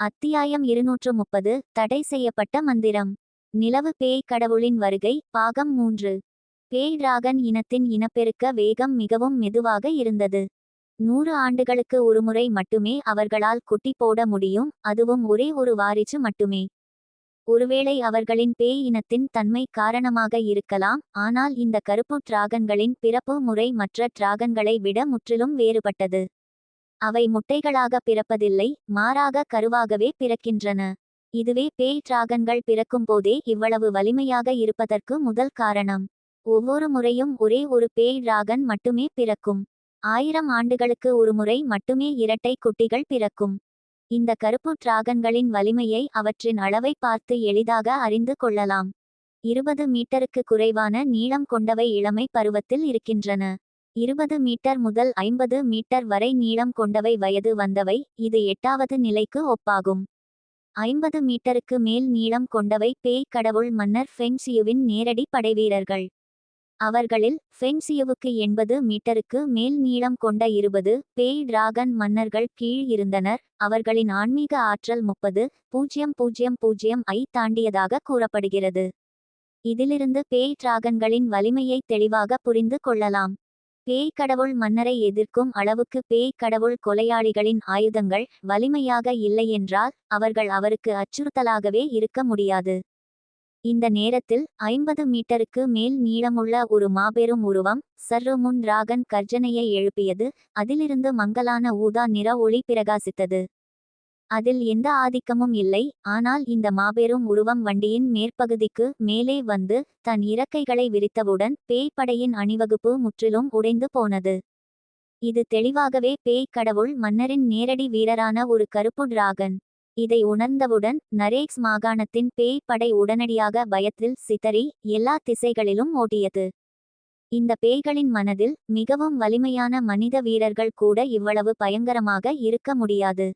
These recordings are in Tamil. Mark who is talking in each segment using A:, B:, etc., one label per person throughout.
A: அத்தியாயம் இருநூற்று முப்பது தடை செய்யப்பட்ட மந்திரம். நிலவு பேய் கடவுளின் வருகை பாகம் மூன்று. பேய் டிராகன் இனத்தின் இனப்பெருக்க வேகம் மிகவும் மெதுவாக இருந்தது. நூறு ஆண்டுகளுக்கு ஒருமுறை மட்டுமே அவர்களால் குட்டி போட முடியும் அதுவும் ஒரே ஒரு வாரிச்சு மட்டுமே. ஒருவேளை அவர்களின் பேய் இனத்தின் தன்மை காரணமாக இருக்கலாம் ஆனால் இந்த கருப்பு டிராகன்களின் பிறப்பு முறை மற்ற டிராகன்களை விட முற்றிலும் வேறுபட்டது. அவை முட்டைகளாக பிறப்பதில்லை மாறாக கருவாகவே பிறக்கின்றன. இதுவே பேய் டிராகன்கள் பிறக்கும் போதே இவ்வளவு வலிமையாக இருப்பதற்கு முதல் காரணம். ஒவ்வொரு முறையும் ஒரே ஒரு பேய் டிராகன் மட்டுமே பிறக்கும். ஆயிரம் ஆண்டுகளுக்கு ஒரு முறை மட்டுமே இரட்டை குட்டிகள் பிறக்கும். இந்த கருப்பு டிராகன்களின் வலிமையை அவற்றின் அளவை பார்த்து எளிதாக அறிந்து கொள்ளலாம். இருபது மீட்டருக்கு குறைவான நீளம் கொண்டவை இளமை பருவத்தில் இருக்கின்றன. இருபது மீட்டர் முதல் ஐம்பது மீட்டர் வரை நீளம் கொண்டவை வயது வந்தவை இது எட்டாவது நிலைக்கு ஒப்பாகும். ஐம்பது மீட்டருக்கு மேல் நீளம் கொண்டவை பேய் கடவுள் மன்னர் ஃபெங்சியுவின் நேரடி படைவீரர்கள். அவர்களில் ஃபெங்சியுவுக்கு எண்பது மீட்டருக்கு மேல் நீளம் கொண்ட இருபது பேய் டிராகன் மன்னர்கள் கீழ் இருந்தனர் அவர்களின் ஆன்மீக ஆற்றல் முப்பது பூஜ்ஜியம் பூஜ்ஜியம் பூஜ்ஜியம் ஐ தாண்டியதாக கூறப்படுகிறது. இதிலிருந்து பேய் டிராகன்களின் வலிமையை தெளிவாக புரிந்து கொள்ளலாம். பேய் கடவுள் மன்னரை எதிர்க்கும் அளவுக்கு பேய் கடவுள் கொலையாளிகளின் ஆயுதங்கள் வலிமையாக இல்லையென்றால் அவர்கள் அவருக்கு அச்சுறுத்தலாகவே இருக்க முடியாது. இந்த நேரத்தில் ஐம்பது மீட்டருக்கு மேல் நீளமுள்ள ஒரு மாபெரும் உருவம் சர்ரு முன் ராகன் கர்ஜனையை எழுப்பியது அதிலிருந்து மங்கலான ஊதா நிற ஒளி பிரகாசித்தது. அதில் எந்த ஆதிக்கமும் இல்லை. ஆனால் இந்த மாபெரும் உருவம் வண்டியின் மேற்பகுதிக்கு மேலே வந்து தன் இறக்கைகளை விரித்தவுடன் பேய் படையின் அணிவகுப்பு முற்றிலும் உடைந்து போனது. இது தெளிவாகவே பேய் கடவுள் மன்னரின் நேரடி வீரரான ஒரு கருப்பு டிராகன். இதை உணர்ந்தவுடன் நரேக்ஸ் மாகாணத்தின் பேய் படை உடனடியாக பயத்தில் சிதறி எல்லா திசைகளிலும் ஓட்டியது இந்த பேய்களின் மனதில் மிகவும் வலிமையான மனித வீரர்கள் கூட இவ்வளவு பயங்கரமாக இருக்க முடியாது.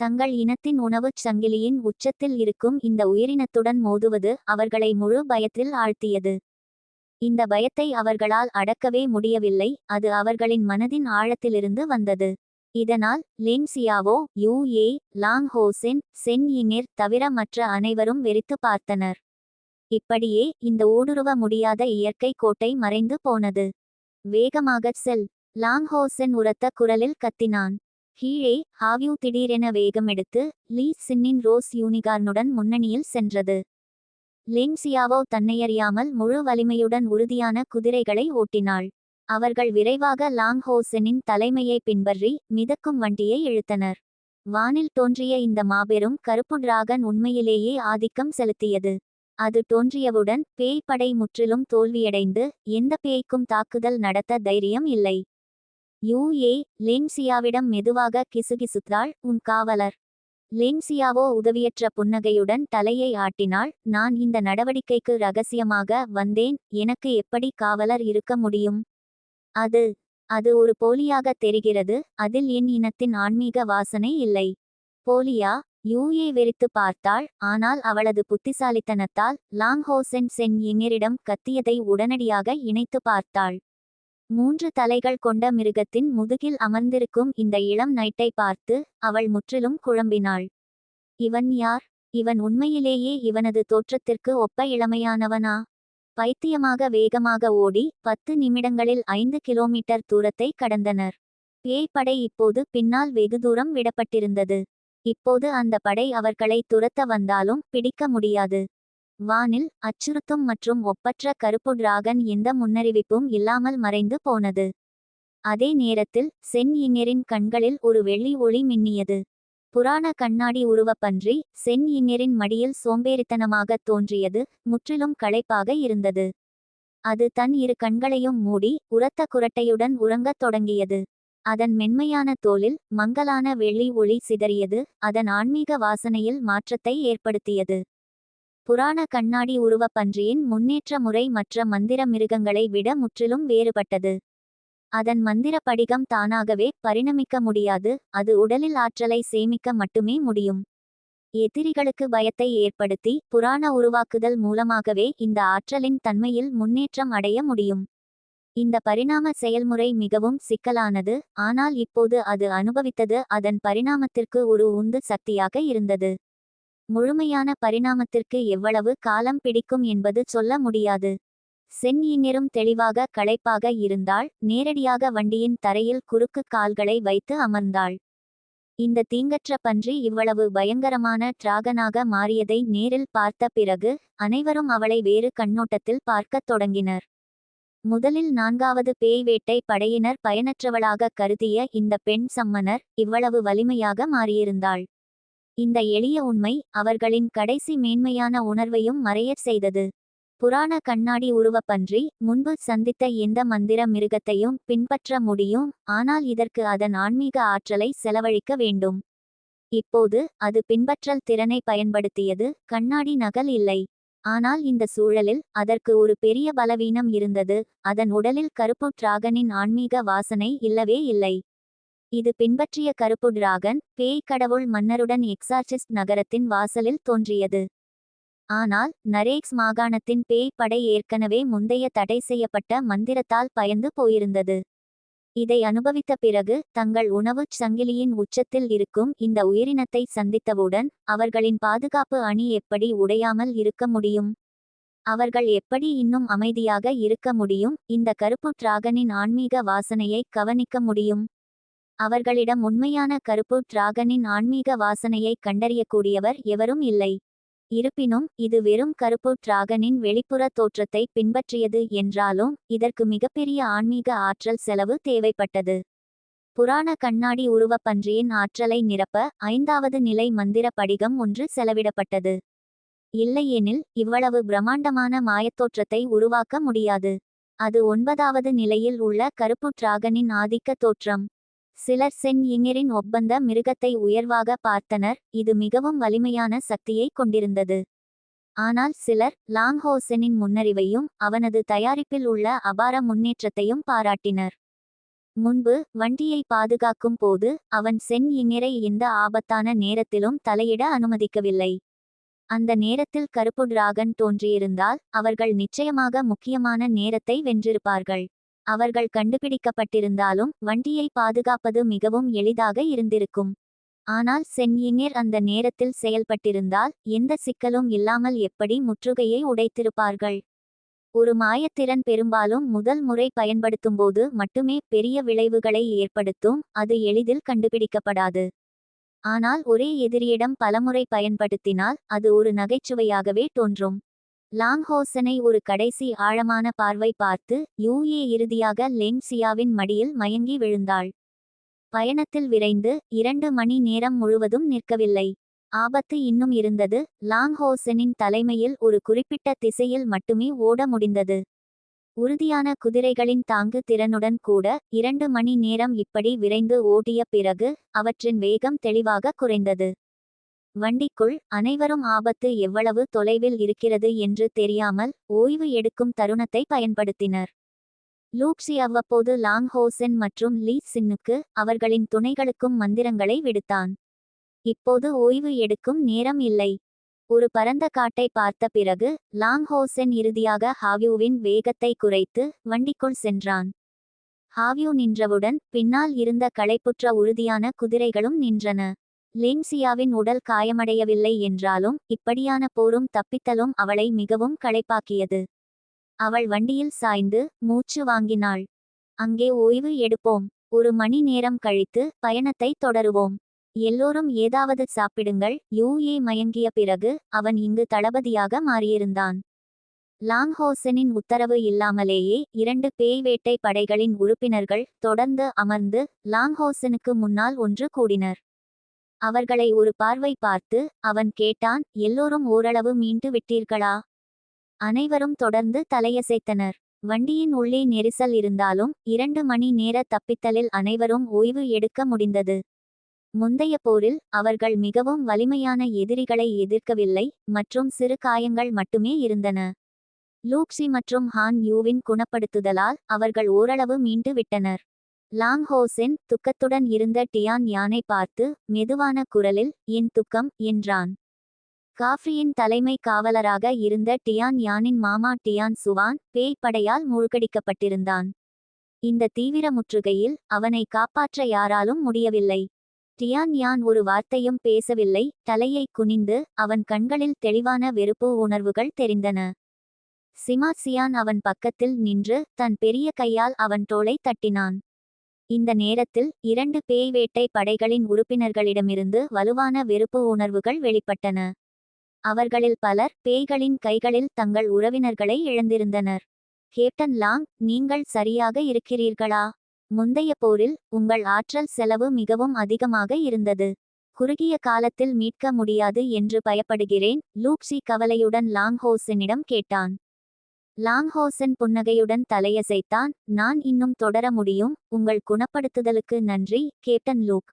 A: தங்கள் இனத்தின் உணவுச் சங்கிலியின் உச்சத்தில் இருக்கும் இந்த உயிரினத்துடன் மோதுவது அவர்களை முழு பயத்தில் ஆழ்த்தியது. இந்த பயத்தை அவர்களால் அடக்கவே முடியவில்லை அது அவர்களின் மனதின் ஆழத்திலிருந்து வந்தது. இதனால் லின்சியாவோ யூ ஏ லாங் ஹோசென் சென் இனிர் தவிர மற்ற அனைவரும் வெறித்து பார்த்தனர். இப்படியே இந்த ஊடுருவ முடியாத இயற்கை கோட்டை மறைந்து போனது. வேகமாகச் செல். லாங்ஹோசென் உரத்த குரலில் கத்தினான். கீழே ஹாவ்யூ திடீரென வேகமெடுத்து லீ சின்னின் ரோஸ் யூனிகார்னுடன் முன்னணியில் சென்றது. லிங்சியாவோ தன்னையறியாமல் முழு வலிமையுடன் உறுதியான குதிரைகளை ஓட்டினாள். அவர்கள் விரைவாக லாங் ஹோசனின் தலைமையை பின்பற்றி மிதக்கும் வண்டியை இழுத்தனர். வானில் தோன்றிய இந்த மாபெரும் கருப்பு டிராகன் உண்மையிலேயே ஆதிக்கம் செலுத்தியது. அது தோன்றியவுடன் பேய் படை முற்றிலும் தோல்வியடைந்து எந்த பேய்க்கும் தாக்குதல் நடத்த தைரியம் இல்லை. யூ ஏ லேன்சியாவிடம் மெதுவாக கிசுகிசுத்தாள் உன் காவலர். லேன்சியாவோ உதவியற்ற புன்னகையுடன் தலையை ஆட்டினாள். நான் இந்த நடவடிக்கைக்கு ரகசியமாக வந்தேன். எனக்கு எப்படி காவலர் இருக்க முடியும்? அது அது ஒரு போலியாக தெரிகிறது. அதில் என் இனத்தின் ஆன்மீக வாசனை இல்லை. போலியா? யூஏ வெறித்து பார்த்தாள். ஆனால் அவளது புத்திசாலித்தனத்தால் லாங்ஹோசென் சென் எங்கிரிடம் கத்தியதை உடனடியாக இணைத்து பார்த்தாள். மூன்று தலைகள் கொண்ட மிருகத்தின் முதுகில் அமர்ந்திருக்கும் இந்த இளம் நைட்டை பார்த்து அவள் முற்றிலும் குழம்பினாள். இவன் யார்? இவன் உண்மையிலேயே இவனது தோற்றத்திற்கு ஒப்ப இளமையானவனா? பைத்தியமாக வேகமாக ஓடி பத்து நிமிடங்களில் ஐந்து கிலோமீட்டர் தூரத்தை கடந்தனர். பேய் படை இப்போது பின்னால் வெகு தூரம் விடப்பட்டிருந்தது. இப்போது அந்த படை அவர்களை துரத்த வந்தாலும் பிடிக்க முடியாது. வானில் அச்சுறுத்தும் மற்றும் ஒப்பற்ற கருப்பு டிராகன் எந்த முன்னறிவிப்பும் இல்லாமல் மறைந்து போனது. அதே நேரத்தில் சென் இன்னரின் கண்களில் ஒரு வெள்ளி ஒளி மின்னியது. புராண கண்ணாடி உருவப்பன்றி சென் இன்னரின் மடியில் சோம்பேறித்தனமாகத் தோன்றியது முற்றிலும் களைப்பாக இருந்தது. அது தன் இரு கண்களையும் மூடி உரத்த குரட்டையுடன் உறங்கத் தொடங்கியது. அதன் மென்மையான தோலில் மங்கலான வெள்ளி ஒளி சிதறியது அதன் ஆன்மீக வாசனையில் மாற்றத்தை ஏற்படுத்தியது. புராண கண்ணாடி உருவப்பன்றியின் முன்னேற்ற முறை மற்ற மந்திர மிருகங்களை விட முற்றிலும் வேறுபட்டது. அதன் மந்திர படிகம் தானாகவே பரிணமிக்க முடியாது அது உடலில் ஆற்றலை சேமிக்க மட்டுமே முடியும். எதிரிகளுக்கு பயத்தை ஏற்படுத்தி புராண உருவாக்குதல் மூலமாகவே இந்த ஆற்றலின் தன்மையில் முன்னேற்றம் அடைய முடியும். இந்த பரிணாம செயல்முறை மிகவும் சிக்கலானது ஆனால் இப்போது அது அனுபவித்தது அதன் பரிணாமத்திற்கு ஒரு உந்து சக்தியாக இருந்தது. முழுமையான பரிணாமத்திற்கு எவ்வளவு காலம் பிடிக்கும் என்பது சொல்ல முடியாது. சென் இங்கிரும் தெளிவாக களைப்பாக இருந்தால் நேரடியாக வண்டியின் தரையில் குறுக்கு கால்களை வைத்து அமர்ந்தாள். இந்த தீங்கற்ற பன்றி இவ்வளவு பயங்கரமான டிராகனாக மாறியதை நேரில் பார்த்த பிறகு அனைவரும் அவளை வேறு கண்ணோட்டத்தில் பார்க்கத் தொடங்கினர். முதலில் நான்காவது பேய் வேட்டை படையினர் பயனற்றவளாக கருதிய இந்த பெண் சம்மனர் இவ்வளவு வலிமையாக மாறியிருந்தாள். இந்த எளிய உண்மை அவர்களின் கடைசி மேன்மையான உணர்வையும் மறையச் செய்தது. புராண கண்ணாடி உருவப்பன்றி முன்பு சந்தித்த எந்த மந்திர மிருகத்தையும் பின்பற்ற முடியும் ஆனால் இதற்கு அதன் ஆன்மீக ஆற்றலை செலவழிக்க வேண்டும். இப்போது அது பின்பற்றல் திறனை பயன்படுத்தியது கண்ணாடி நகல் இல்லை. ஆனால் இந்த சூழலில் அதற்கு ஒரு பெரிய பலவீனம் இருந்தது அதன் உடலில் கருப்பு டிராகனின் ஆன்மீக வாசனை இல்லவே இல்லை. இது பின்பற்றிய கருப்பு டிராகன் பேய் கடவுள் மன்னருடன் எக்ஸார்சிஸ்ட் நகரத்தின் வாசலில் தோன்றியது. ஆனால் நரேக்ஸ் மாகாணத்தின் பேய் படை ஏற்கனவே முந்தைய தடை செய்யப்பட்ட மந்திரத்தால் பயந்து போயிருந்தது. இதை அனுபவித்த பிறகு தங்கள் உணவுச் சங்கிலியின் உச்சத்தில் இருக்கும் இந்த உயிரினத்தை சந்தித்தவுடன் அவர்களின் பாதுகாப்பு அணி எப்படி உடையாமல் இருக்க முடியும்? அவர்கள் எப்படி இன்னும் அமைதியாக இருக்க முடியும்? இந்த கருப்பு டிராகனின் ஆன்மீக வாசனையை கவனிக்க முடியும்? அவர்களிடம் உண்மையான கருப்பு டிராகனின் ஆன்மீக வாசனையை கண்டறியக்கூடியவர் எவரும் இல்லை. இருப்பினும் இது வெறும் கருப்பு டிராகனின் வெளிப்புற தோற்றத்தை பின்பற்றியது என்றாலும் இதற்கு மிகப்பெரிய ஆன்மீக ஆற்றல் செலவு தேவைப்பட்டது. புராண கண்ணாடி உருவப்பன்றியின் ஆற்றலை நிரப்ப ஐந்தாவது நிலை மந்திர படிகம் ஒன்று செலவிடப்பட்டது. இல்லையெனில் இவ்வளவு பிரம்மாண்டமான மாயத்தோற்றத்தை உருவாக்க முடியாது. அது ஒன்பதாவது நிலையில் உள்ள கருப்பு டிராகனின் ஆதிக்க தோற்றம். சிலர் சென் இங்கிரின் ஒப்பந்த மிருகத்தை உயர்வாக பார்த்தனர். இது மிகவும் வலிமையான சக்தியை கொண்டிருந்தது. ஆனால் சிலர் லாங்ஹோசெனின் முன்னறிவையும் அவனது தயாரிப்பில் உள்ள அபார முன்னேற்றத்தையும் பாராட்டினர். முன்பு வண்டியை பாதுகாக்கும் போது அவன் சென் இங்கிரை எந்த ஆபத்தான நேரத்திலும் தலையிட அனுமதிக்கவில்லை. அந்த நேரத்தில் கருப்பு டிராகன் தோன்றியிருந்தால் அவர்கள் நிச்சயமாக முக்கியமான நேரத்தை வென்றிருப்பார்கள். அவர்கள் கண்டுபிடிக்கப்பட்டிருந்தாலும் வண்டியை பாதுகாப்பது மிகவும் எளிதாக இருந்திருக்கும். ஆனால் சென்யினிர் அந்த நேரத்தில் செயல்பட்டிருந்தால் எந்த சிக்கலும் இல்லாமல் எப்படி முற்றுகையை உடைத்திருப்பார்கள்? ஒரு மாயத்திறன் பெரும்பாலும் முதல் முறை பயன்படுத்தும்போது மட்டுமே பெரிய விளைவுகளை ஏற்படுத்தும் அது எளிதில் கண்டுபிடிக்கப்படாது. ஆனால் ஒரே எதிரியிடம் பலமுறை பயன்படுத்தினால் அது ஒரு நகைச்சுவையாகவே தோன்றும். லாங்ஹோசனை ஒரு கடைசி ஆழமான பார்வை பார்த்து யூஏ இறுதியாக லெங்சியாவின் மடியில் மயங்கி விழுந்தாள். பயணத்தில் விரைந்து இரண்டு மணி நேரம் முழுவதும் நிற்கவில்லை. ஆபத்து இன்னும் இருந்தது. லாங்ஹோசனின் தலைமையில் ஒரு குறிப்பிட்ட திசையில் மட்டுமே ஓட முடிந்தது. உறுதியான குதிரைகளின் தாங்கு திறனுடன் கூட இரண்டு மணி நேரம் இப்படி விரைந்து ஓட்டிய பிறகு அவற்றின் வேகம் தெளிவாக குறைந்தது. வண்டிக்குள் அனைவரும் ஆபத்து எவ்வளவு தொலைவில் இருக்கிறது என்று தெரியாமல் ஓய்வு எடுக்கும் தருணத்தை பயன்படுத்தினர். லூக்ஸி அவ்வப்போது லாங் ஹோசென் மற்றும் லீ சின்னுக்கு அவர்களின் துணைகளுக்கும் மந்திரங்களை விடுத்தான். இப்போது ஓய்வு எடுக்கும் நேரம் இல்லை. ஒரு பரந்த காட்டை பார்த்த பிறகு லாங் ஹோசென் இறுதியாக ஹாவியூவின் வேகத்தை குறைத்து வண்டிக்குள் சென்றான். ஹாவியூ நின்றவுடன் பின்னால் இருந்த களைப்புற்ற உறுதியான குதிரைகளும் நின்றன. லேங்சியாவின் உடல் காயமடையவில்லை என்றாலும் இப்படியான போரும் தப்பித்தலும் அவளை மிகவும் களைப்பாக்கியது. அவள் வண்டியில் சாய்ந்து மூச்சு வாங்கினாள். அங்கே ஓய்வு எடுப்போம். ஒரு மணி நேரம் கழித்து பயணத்தை தொடருவோம். எல்லோரும் ஏதாவது சாப்பிடுங்கள். யூஏ மயங்கிய பிறகு அவன் இங்கு தளபதியாக மாறியிருந்தான். லாங்ஹோசனின் உத்தரவு இல்லாமலேயே இரண்டு பேய் வேட்டை படைகளின் உறுப்பினர்கள் தொடர்ந்து அமர்ந்து லாங்ஹோசனுக்கு முன்னால் ஒன்று கூடினர். அவர்களை ஒரு பார்வை பார்த்து அவன் கேட்டான் எல்லோரும் ஓரளவு மீண்டு விட்டீர்களா? அனைவரும் தொடர்ந்து தலையசைத்தனர். வண்டியின் உள்ளே நெரிசல் இருந்தாலும் இரண்டு மணி நேர தப்பித்தலில் அனைவரும் ஓய்வு எடுக்க முடிந்தது. முந்தைய போரில் அவர்கள் மிகவும் வலிமையான எதிரிகளை எதிர்க்கவில்லை மற்றும் சிறு காயங்கள் மட்டுமே இருந்தன. லூக்ஸி மற்றும் ஹான் யூவின் குணப்படுத்துதலால் அவர்கள் ஓரளவு மீண்டு விட்டனர். லாங் ஹோசென் துக்கத்துடன் இருந்த டியான் யானை பார்த்து மெதுவான குரலில் என் துக்கம் என்றான். காஃப்ரியின் தலைமை காவலராக இருந்த டியான் யானின் மாமா டியான் சுவான் பேய் படையால் மூழ்கடிக்கப்பட்டிருந்தான். இந்த தீவிர முற்றுகையில் அவனை காப்பாற்ற யாராலும் முடியவில்லை. டியான் யான் ஒரு வார்த்தையும் பேசவில்லை தலையை குனிந்து அவன் கண்களில் தெளிவான வெறுப்பு உணர்வுகள் தெரிந்தன. சிமாசியான் அவன் பக்கத்தில் நின்று தன் பெரிய கையால் அவன் தோளை தட்டினான். இந்த நேரத்தில் இரண்டு பேய் வேட்டை படைகளின் உறுப்பினர்களிடமிருந்து வலுவான வெறுப்பு உணர்வுகள் வெளிப்பட்டன. அவர்களில் பலர் பேய்களின் கைகளில் தங்கள் உறவினர்களை இழந்திருந்தனர். கேப்டன் லாங் நீங்கள் சரியாக இருக்கிறீர்களா? முந்தைய போரில் உங்கள் ஆற்றல் செலவு மிகவும் அதிகமாக இருந்தது. குறுகிய காலத்தில் மீட்க முடியாது என்று பயப்படுகிறேன் லூக்ஸி கவலையுடன் லாங்ஹோசனிடம் கேட்டான். லாங்ஹோசன் புன்னகையுடன் தலையசைத்தான் நான் இன்னும் தொடர முடியும். உங்கள் குணப்படுத்துதலுக்கு நன்றி கேப்டன் லூக்.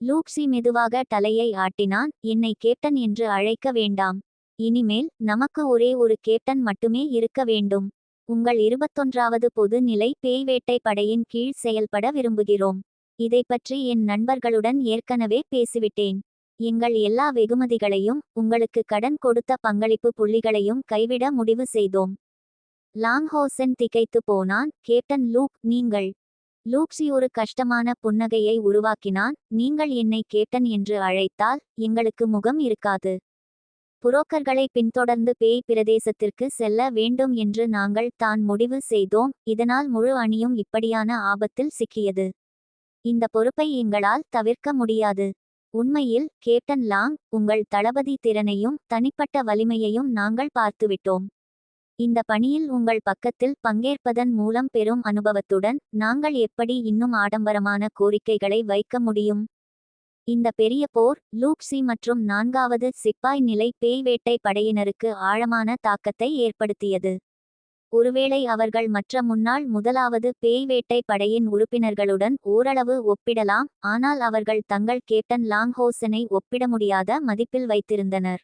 A: லூக்ஸி மெதுவாக தலையை ஆட்டினான் என்னை கேப்டன் என்று அழைக்க வேண்டாம். இனிமேல் நமக்கு ஒரே ஒரு கேப்டன் மட்டுமே இருக்க வேண்டும். உங்கள் இருபத்தொன்றாவது பொது நிலை பேய்வேட்டை படையின் கீழ் செயல்பட விரும்புகிறோம். இதை பற்றி என் நண்பர்களுடன் ஏற்கனவே பேசிவிட்டேன். எங்கள் எல்லா வெகுமதிகளையும் உங்களுக்கு கடன் கொடுத்த பங்களிப்பு புள்ளிகளையும் கைவிட முடிவு செய்தோம். லாங்ஹோசன் திகைத்து போனான். கேப்டன் லூக் நீங்கள். லூக்ஸி ஒரு கஷ்டமான புன்னகையை உருவாக்கினான். நீங்கள் என்னை கேப்டன் என்று அழைத்தால் எங்களுக்கு முகம் இருக்காது. புரோக்கர்களை பின்தொடர்ந்து பேய் பிரதேசத்திற்கு செல்ல வேண்டும் என்று நாங்கள் தான் முடிவு செய்தோம். இதனால் முழு அணியும் இப்படியான ஆபத்தில் சிக்கியது. இந்த பொறுப்பை எங்களால் தவிர்க்க முடியாது. உண்மையில் கேப்டன் லாங் உங்கள் தளபதி திறனையும் தனிப்பட்ட வலிமையையும் நாங்கள் பார்த்துவிட்டோம். இந்த பணியில் உங்கள் பக்கத்தில் பங்கேற்பதன் மூலம் பெரும் அனுபவத்துடன் நாங்கள் எப்படி இன்னும் ஆடம்பரமான கோரிக்கைகளை வைக்க முடியும்? இந்த பெரிய போர் லூக்ஸி மற்றும் நான்காவது சிப்பாய் நிலை பேய் வேட்டை படையினருக்கு ஆழமான தாக்கத்தை ஏற்படுத்தியது. ஒருவேளை அவர்கள் மற்ற முன்னாள் முதலாவது பேய் வேட்டை படையின் உறுப்பினர்களுடன் ஓரளவு ஒப்பிடலாம் ஆனால் அவர்கள் தங்கள் கேப்டன் லாங்ஹோசனை ஒப்பிட முடியாத மதிப்பில் வைத்திருந்தனர்.